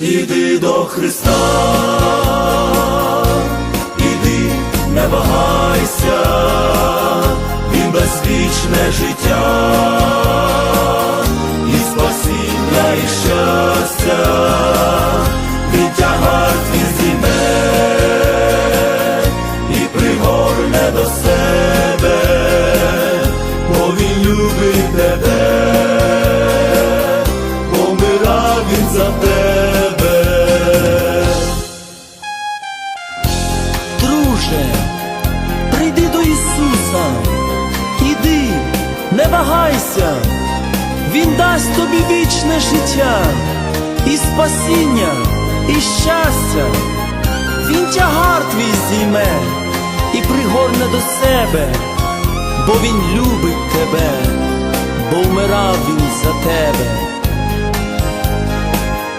іди до Христа, іди, не вагайся, Він безвічне життя, і спасіння, і щастя, Він тягар твій зійме, і пригорне до себе, бо він любить тебе, помирав він за тебе. Друже, прийди до Ісуса, іди, не вагайся, Він дасть тобі вічне життя, і спасіння, і щастя, Він тягар твій зійме і пригорне до себе, бо Він любить тебе, бо вмирав він за тебе.